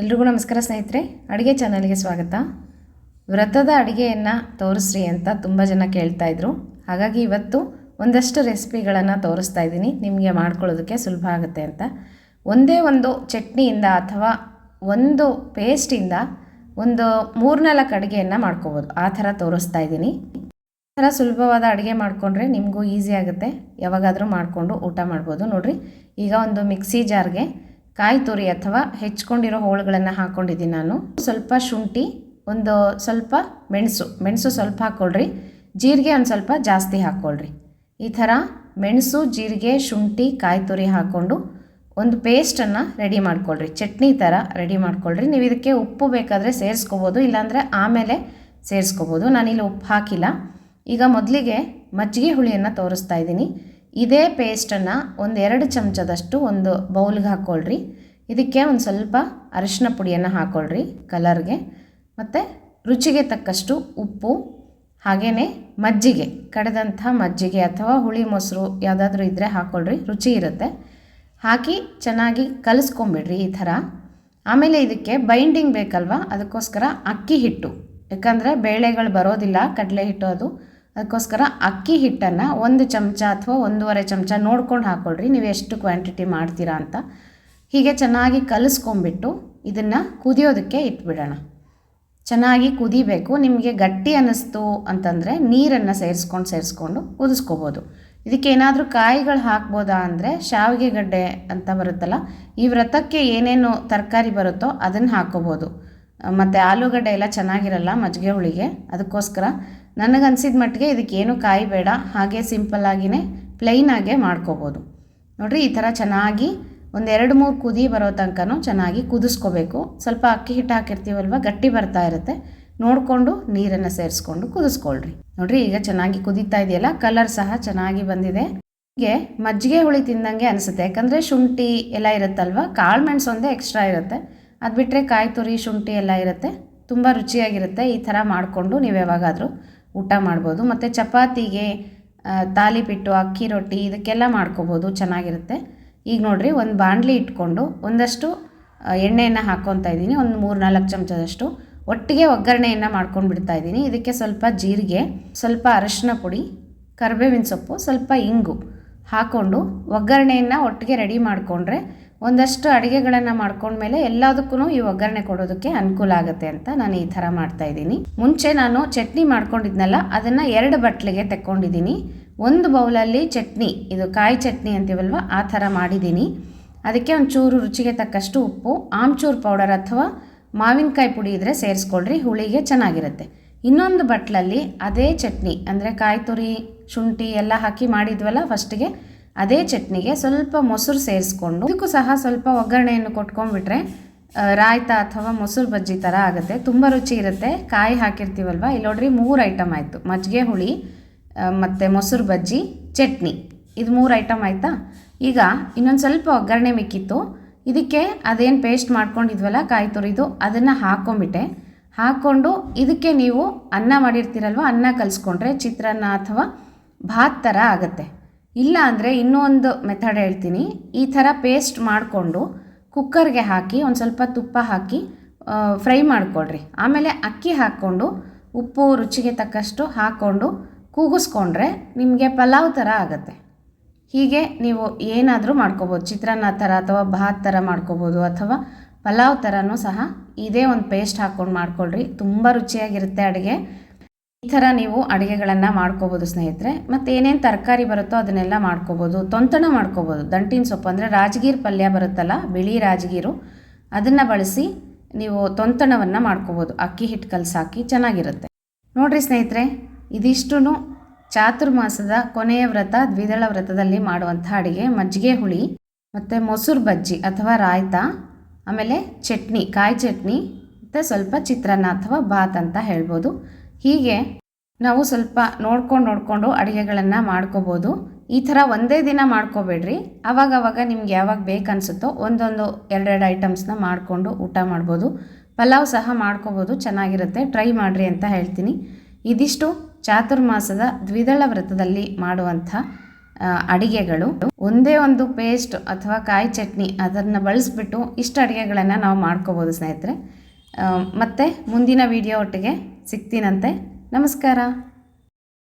ಎಲ್ರಿಗೂ ನಮಸ್ಕಾರ ಸ್ನೇಹಿತರೆ, ಅಡುಗೆ ಚಾನಲ್ಗೆ ಸ್ವಾಗತ. ವ್ರತದ ಅಡುಗೆಯನ್ನು ತೋರಿಸ್ರಿ ಅಂತ ತುಂಬ ಜನ ಕೇಳ್ತಾ ಇದ್ರು. ಹಾಗಾಗಿ ಇವತ್ತು ಒಂದಷ್ಟು ರೆಸಿಪಿಗಳನ್ನು ತೋರಿಸ್ತಾ ಇದ್ದೀನಿ. ನಿಮಗೆ ಮಾಡ್ಕೊಳ್ಳೋದಕ್ಕೆ ಸುಲಭ ಆಗುತ್ತೆ ಅಂತ. ಒಂದೇ ಒಂದು ಚಟ್ನಿಯಿಂದ ಅಥವಾ ಒಂದು ಪೇಸ್ಟಿಂದ ಒಂದು ಮೂರ್ನಾಲ್ಕು ಅಡುಗೆಯನ್ನು ಮಾಡ್ಕೋಬೋದು. ಆ ಥರ ತೋರಿಸ್ತಾ ಇದ್ದೀನಿ. ಆ ಥರ ಸುಲಭವಾದ ಅಡುಗೆ ಮಾಡಿಕೊಂಡ್ರೆ ನಿಮಗೂ ಈಸಿ ಆಗುತ್ತೆ. ಯಾವಾಗಾದರೂ ಮಾಡಿಕೊಂಡು ಊಟ ಮಾಡ್ಬೋದು. ನೋಡಿರಿ, ಈಗ ಒಂದು ಮಿಕ್ಸಿ ಜಾರ್ಗೆ ಕಾಯಿ ತುರಿ ಅಥವಾ ಹೆಚ್ಕೊಂಡಿರೋ ಹೋಳುಗಳನ್ನು ಹಾಕ್ಕೊಂಡಿದ್ದೀನಿ ನಾನು. ಸ್ವಲ್ಪ ಶುಂಠಿ, ಒಂದು ಸ್ವಲ್ಪ ಮೆಣಸು. ಮೆಣಸು ಸ್ವಲ್ಪ ಹಾಕ್ಕೊಳ್ರಿ. ಜೀರಿಗೆ ಒಂದು ಸ್ವಲ್ಪ ಜಾಸ್ತಿ ಹಾಕ್ಕೊಳ್ರಿ. ಈ ಥರ ಮೆಣಸು, ಜೀರಿಗೆ, ಶುಂಠಿ, ಕಾಯಿ ತುರಿ ಹಾಕ್ಕೊಂಡು ಒಂದು ಪೇಸ್ಟನ್ನು ರೆಡಿ ಮಾಡ್ಕೊಳ್ರಿ. ಚಟ್ನಿ ಥರ ರೆಡಿ ಮಾಡ್ಕೊಳ್ರಿ. ನೀವು ಇದಕ್ಕೆ ಉಪ್ಪು ಬೇಕಾದರೆ ಸೇರಿಸ್ಕೋಬೋದು, ಇಲ್ಲಾಂದರೆ ಆಮೇಲೆ ಸೇರಿಸ್ಕೋಬೋದು. ನಾನಿಲ್ಲಿ ಉಪ್ಪು ಹಾಕಿಲ್ಲ. ಈಗ ಮೊದಲಿಗೆ ಮಜ್ಜಿಗೆ ಹುಳಿಯನ್ನು ತೋರಿಸ್ತಾ ಇದ್ದೀನಿ. ಇದೇ ಪೇಸ್ಟನ್ನು ಒಂದು ಎರಡು ಚಮಚದಷ್ಟು ಒಂದು ಬೌಲ್ಗೆ ಹಾಕ್ಕೊಳ್ರಿ. ಇದಕ್ಕೆ ಒಂದು ಸ್ವಲ್ಪ ಅರಿಶಿನ ಪುಡಿಯನ್ನು ಹಾಕ್ಕೊಳ್ರಿ ಕಲರ್ಗೆ. ಮತ್ತು ರುಚಿಗೆ ತಕ್ಕಷ್ಟು ಉಪ್ಪು ಹಾಗೆಯೇ ಮಜ್ಜಿಗೆ, ಕಡೆದಂಥ ಮಜ್ಜಿಗೆ ಅಥವಾ ಹುಳಿ ಮೊಸರು ಯಾವುದಾದ್ರೂ ಇದ್ದರೆ ಹಾಕ್ಕೊಳ್ರಿ, ರುಚಿ ಇರುತ್ತೆ. ಹಾಕಿ ಚೆನ್ನಾಗಿ ಕಲಿಸ್ಕೊಂಬಿಡ್ರಿ ಈ ಥರ. ಆಮೇಲೆ ಇದಕ್ಕೆ ಬೈಂಡಿಂಗ್ ಬೇಕಲ್ವಾ? ಅದಕ್ಕೋಸ್ಕರ ಅಕ್ಕಿ ಹಿಟ್ಟು. ಯಾಕಂದರೆ ಬೇಳೆಗಳು ಬರೋದಿಲ್ಲ, ಕಡಲೆ ಹಿಟ್ಟು ಅದು. ಅದಕ್ಕೋಸ್ಕರ ಅಕ್ಕಿ ಹಿಟ್ಟನ್ನು ಒಂದು ಚಮಚ ಅಥವಾ ಒಂದೂವರೆ ಚಮಚ ನೋಡ್ಕೊಂಡು ಹಾಕ್ಕೊಳ್ರಿ ನೀವು ಎಷ್ಟು ಕ್ವಾಂಟಿಟಿ ಮಾಡ್ತೀರಾ ಅಂತ. ಹೀಗೆ ಚೆನ್ನಾಗಿ ಕಲಿಸ್ಕೊಂಬಿಟ್ಟು ಇದನ್ನು ಕುದಿಯೋದಕ್ಕೆ ಇಟ್ಬಿಡೋಣ. ಚೆನ್ನಾಗಿ ಕುದಿಬೇಕು. ನಿಮಗೆ ಗಟ್ಟಿ ಅನ್ನಿಸ್ತು ಅಂತಂದರೆ ನೀರನ್ನು ಸೇರಿಸ್ಕೊಂಡು ಸೇರಿಸ್ಕೊಂಡು ಕುದಿಸ್ಕೋಬೋದು ಇದಕ್ಕೆ ಏನಾದರೂ ಕಾಯಿಗಳು ಹಾಕ್ಬೋದಾ ಅಂದರೆ ಶಾವಿಗೆ ಗಡ್ಡೆ ಅಂತ ಬರುತ್ತಲ್ಲ, ಈ ವ್ರತಕ್ಕೆ ಏನೇನು ತರಕಾರಿ ಬರುತ್ತೋ ಅದನ್ನು ಹಾಕ್ಕೋಬೋದು ಮತ್ತು ಆಲೂಗಡ್ಡೆ ಎಲ್ಲ ಚೆನ್ನಾಗಿರಲ್ಲ ಮಜ್ಜಿಗೆ ಹುಳಿಗೆ, ಅದಕ್ಕೋಸ್ಕರ ನನಗನ್ಸಿದ ಮಟ್ಟಿಗೆ ಇದಕ್ಕೇನು ಕಾಯಿ ಬೇಡ ಹಾಗೆ ಸಿಂಪಲ್ಲಾಗಿಯೇ ಪ್ಲೈನಾಗೆ ಮಾಡ್ಕೋಬೋದು. ನೋಡಿರಿ, ಈ ಥರ ಚೆನ್ನಾಗಿ ಒಂದೆರಡು ಮೂರು ಕುದಿ ಬರೋ ತನಕನೂ ಚೆನ್ನಾಗಿ ಕುದಿಸ್ಕೋಬೇಕು. ಸ್ವಲ್ಪ ಅಕ್ಕಿ ಹಿಟ್ಟು ಹಾಕಿರ್ತೀವಲ್ವ, ಗಟ್ಟಿ ಬರ್ತಾ ಇರುತ್ತೆ. ನೋಡಿಕೊಂಡು ನೀರನ್ನು ಸೇರಿಸ್ಕೊಂಡು ಕುದಿಸ್ಕೊಳ್ರಿ. ನೋಡಿರಿ, ಈಗ ಚೆನ್ನಾಗಿ ಕುದೀತಾ ಇದೆಯಲ್ಲ ಕಲರ್ ಸಹ ಚೆನ್ನಾಗಿ ಬಂದಿದೆ. ಹೀಗೆ ಮಜ್ಜಿಗೆ ಹುಳಿ ತಿಂದಂಗೆ ಅನಿಸುತ್ತೆ. ಯಾಕಂದರೆ ಶುಂಠಿ ಎಲ್ಲ ಇರುತ್ತಲ್ವ ಕಾಳು ಮೆಣಸು ಒಂದೇ ಎಕ್ಸ್ಟ್ರಾ ಇರುತ್ತೆ. ಅದು ಬಿಟ್ಟರೆ ಕಾಯಿ ತುರಿ, ಶುಂಠಿ ಎಲ್ಲ ಇರುತ್ತೆ. ತುಂಬ ರುಚಿಯಾಗಿರುತ್ತೆ. ಈ ಥರ ಮಾಡಿಕೊಂಡು ನೀವು ಯಾವಾಗಾದರೂ ಊಟ ಮಾಡ್ಬೋದು. ಮತ್ತು ಚಪಾತಿಗೆ ತಾಲಿಪಿಟ್ಟು, ಅಕ್ಕಿ ರೊಟ್ಟಿ ಇದಕ್ಕೆಲ್ಲ ಮಾಡ್ಕೋಬೋದು. ಚೆನ್ನಾಗಿರುತ್ತೆ. ಈಗ ನೋಡಿರಿ, ಒಂದು ಬಾಣಲಿ ಇಟ್ಕೊಂಡು ಒಂದಷ್ಟು ಎಣ್ಣೆಯನ್ನು ಹಾಕ್ಕೊತಾ ಇದ್ದೀನಿ. ಒಂದು ಮೂರು ನಾಲ್ಕು ಚಮಚದಷ್ಟು ಒಟ್ಟಿಗೆ ಒಗ್ಗರಣೆಯನ್ನು ಮಾಡ್ಕೊಂಡು ಬಿಡ್ತಾ ಇದ್ದೀನಿ. ಇದಕ್ಕೆ ಸ್ವಲ್ಪ ಜೀರಿಗೆ, ಸ್ವಲ್ಪ ಅರಶಿನ ಪುಡಿ, ಕರಿಬೇವಿನ ಸೊಪ್ಪು, ಸ್ವಲ್ಪ ಇಂಗು ಹಾಕ್ಕೊಂಡು ಒಗ್ಗರಣೆಯನ್ನು ಒಟ್ಟಿಗೆ ರೆಡಿ ಮಾಡಿಕೊಂಡ್ರೆ ಒಂದಷ್ಟು ಅಡುಗೆಗಳನ್ನು ಮಾಡ್ಕೊಂಡ್ಮೇಲೆ ಎಲ್ಲದಕ್ಕೂ ಈ ಒಗ್ಗರಣೆ ಕೊಡೋದಕ್ಕೆ ಅನುಕೂಲ ಆಗುತ್ತೆ ಅಂತ ನಾನು ಈ ಥರ ಮಾಡ್ತಾ ಇದ್ದೀನಿ. ಮುಂಚೆ ನಾನು ಚಟ್ನಿ ಮಾಡ್ಕೊಂಡಿದ್ನಲ್ಲ, ಅದನ್ನು ಎರಡು ಬಟ್ಲಿಗೆ ತೆಕ್ಕೊಂಡಿದ್ದೀನಿ. ಒಂದು ಬೌಲಲ್ಲಿ ಚಟ್ನಿ, ಇದು ಕಾಯಿ ಚಟ್ನಿ ಅಂತೀವಲ್ವ, ಆ ಥರ ಮಾಡಿದ್ದೀನಿ. ಅದಕ್ಕೆ ಒಂಚೂರು ಚೂರು ರುಚಿಗೆ ತಕ್ಕಷ್ಟು ಉಪ್ಪು, ಆಮ್ಚೂರು ಪೌಡರ್ ಅಥವಾ ಮಾವಿನಕಾಯಿ ಪುಡಿ ಇದ್ದರೆ ಸೇರಿಸ್ಕೊಳ್ರಿ, ಹುಳಿಗೆ ಚೆನ್ನಾಗಿರುತ್ತೆ. ಇನ್ನೊಂದು ಬಟ್ಲಲ್ಲಿ ಅದೇ ಚಟ್ನಿ, ಅಂದರೆ ಕಾಯಿ ತುರಿ, ಶುಂಠಿ ಎಲ್ಲ ಹಾಕಿ ಮಾಡಿದ್ವಲ್ಲ ಫಸ್ಟಿಗೆ ಅದೇ ಚಟ್ನಿಗೆ ಸ್ವಲ್ಪ ಮೊಸರು ಸೇರಿಸ್ಕೊಂಡು, ಇದಕ್ಕೂ ಸಹ ಸ್ವಲ್ಪ ಒಗ್ಗರಣೆಯನ್ನು ಕೊಟ್ಕೊಂಡ್ಬಿಟ್ರೆ ರಾಯ್ತ ಅಥವಾ ಮೊಸರು ಬಜ್ಜಿ ಥರ ಆಗುತ್ತೆ. ತುಂಬ ರುಚಿ ಇರುತ್ತೆ. ಕಾಯಿ ಹಾಕಿರ್ತೀವಲ್ವ? ಇಲ್ಲಿ ನೋಡ್ರಿ ಮೂರು ಐಟಮ್ ಆಯಿತು. ಮಜ್ಜಿಗೆ ಹುಳಿ ಮತ್ತು ಮೊಸರು ಬಜ್ಜಿ, ಚಟ್ನಿ. ಇದು ಮೂರು ಐಟಮ್ ಆಯಿತಾ? ಈಗ ಇನ್ನೊಂದು ಸ್ವಲ್ಪ ಒಗ್ಗರಣೆ ಮಿಕ್ಕಿತ್ತು. ಇದಕ್ಕೆ ಅದೇನು ಪೇಸ್ಟ್ ಮಾಡ್ಕೊಂಡಿದ್ವಲ್ಲ, ಕಾಯಿ ತುರಿದು, ಅದನ್ನು ಹಾಕ್ಕೊಂಬಿಟ್ಟೆ ಹಾಕ್ಕೊಂಡು ಇದಕ್ಕೆ ನೀವು ಅನ್ನ ಮಾಡಿರ್ತೀರಲ್ವ? ಅನ್ನ ಕಲಿಸ್ಕೊಂಡ್ರೆ ಚಿತ್ರಾನ್ನ ಅಥವಾ ಭಾತ್ ಥರ ಆಗುತ್ತೆ. ಇಲ್ಲ ಅಂದರೆ ಇನ್ನೂ ಒಂದು ಮೆಥಡ್ ಹೇಳ್ತೀನಿ. ಈ ಥರ ಪೇಸ್ಟ್ ಮಾಡಿಕೊಂಡು ಕುಕ್ಕರ್ಗೆ ಹಾಕಿ ಒಂದು ಸ್ವಲ್ಪ ತುಪ್ಪ ಹಾಕಿ ಫ್ರೈ ಮಾಡಿಕೊಳ್ರಿ. ಆಮೇಲೆ ಅಕ್ಕಿ ಹಾಕ್ಕೊಂಡು ಉಪ್ಪು ರುಚಿಗೆ ತಕ್ಕಷ್ಟು ಹಾಕ್ಕೊಂಡು ಕೂಗಿಸ್ಕೊಂಡ್ರೆ ನಿಮಗೆ ಪಲಾವ್ ಥರ ಆಗುತ್ತೆ. ಹೀಗೆ ನೀವು ಏನಾದರೂ ಮಾಡ್ಕೋಬೋದು. ಚಿತ್ರಾನ್ನ ಥರ ಅಥವಾ ಭಾತ್ ಥರ ಮಾಡ್ಕೋಬೋದು ಅಥವಾ ಪಲಾವ್ ಥರನೂ ಸಹ ಇದೇ ಒಂದು ಪೇಸ್ಟ್ ಹಾಕ್ಕೊಂಡು ಮಾಡ್ಕೊಳ್ರಿ. ತುಂಬ ರುಚಿಯಾಗಿರುತ್ತೆ ಅಡುಗೆ. ಈ ಥರ ನೀವು ಅಡುಗೆಗಳನ್ನು ಮಾಡ್ಕೋಬೋದು ಸ್ನೇಹಿತರೆ. ಮತ್ತು ಏನೇನು ತರಕಾರಿ ಬರುತ್ತೋ ಅದನ್ನೆಲ್ಲ ಮಾಡ್ಕೋಬೋದು. ತೊಂತಣ ಮಾಡ್ಕೋಬೋದು. ದಂಟಿನ ಸೊಪ್ಪು ಅಂದರೆ ರಾಜಗೀರ್ ಪಲ್ಯ ಬರುತ್ತಲ್ಲ, ಬಿಳಿ ರಾಜಗೀರು. ಅದನ್ನು ಬಳಸಿ ನೀವು ತೊಂತಣವನ್ನು ಮಾಡ್ಕೋಬೋದು. ಅಕ್ಕಿ ಹಿಟ್ಟು ಕಲಸಾಕಿ ಚೆನ್ನಾಗಿರುತ್ತೆ. ನೋಡಿರಿ ಸ್ನೇಹಿತರೆ ಇದಿಷ್ಟು ಚಾತುರ್ಮಾಸದ ಕೊನೆಯ ವ್ರತ, ದ್ವಿದಳ ವ್ರತದಲ್ಲಿ ಮಾಡುವಂಥ ಅಡುಗೆ. ಮಜ್ಜಿಗೆ ಹುಳಿ, ಮತ್ತು ಮೊಸರು ಬಜ್ಜಿ ಅಥವಾ ರಾಯ್ತ, ಆಮೇಲೆ ಚಟ್ನಿ, ಕಾಯಿ ಚಟ್ನಿ, ಮತ್ತು ಸ್ವಲ್ಪ ಚಿತ್ರಾನ್ನ ಅಥವಾ ಭಾತ್ ಅಂತ ಹೇಳ್ಬೋದು. ಹೀಗೆ ನಾವು ಸ್ವಲ್ಪ ನೋಡ್ಕೊಂಡು ನೋಡಿಕೊಂಡು ಅಡುಗೆಗಳನ್ನು ಮಾಡ್ಕೋಬೋದು. ಈ ಥರ ಒಂದೇ ದಿನ ಮಾಡ್ಕೋಬೇಡ್ರಿ. ಆವಾಗವಾಗ ನಿಮ್ಗೆ ಯಾವಾಗ ಬೇಕನ್ಸುತ್ತೋ ಒಂದೊಂದು ಎರಡೆರಡು ಐಟಮ್ಸ್ನ ಮಾಡಿಕೊಂಡು ಊಟ ಮಾಡ್ಬೋದು. ಪಲಾವ್ ಸಹ ಮಾಡ್ಕೋಬೋದು, ಚೆನ್ನಾಗಿರುತ್ತೆ. ಟ್ರೈ ಮಾಡಿರಿ ಅಂತ ಹೇಳ್ತೀನಿ. ಇದಿಷ್ಟು ಚಾತುರ್ಮಾಸದ ದ್ವಿದಳ ವ್ರತದಲ್ಲಿ ಮಾಡುವಂಥ ಅಡಿಗೆಗಳು. ಒಂದೇ ಒಂದು ಪೇಸ್ಟ್ ಅಥವಾ ಕಾಯಿ ಚಟ್ನಿ ಅದನ್ನು ಬಳಸ್ಬಿಟ್ಟು ಇಷ್ಟು ಅಡುಗೆಗಳನ್ನು ನಾವು ಮಾಡ್ಕೋಬೋದು ಸ್ನೇಹಿತರೆ. ಮತ್ತೆ ಮುಂದಿನ ವಿಡಿಯೋ ಒಟ್ಟಿಗೆ ಸಿಗ್ತೀನಂತೆ. ನಮಸ್ಕಾರ.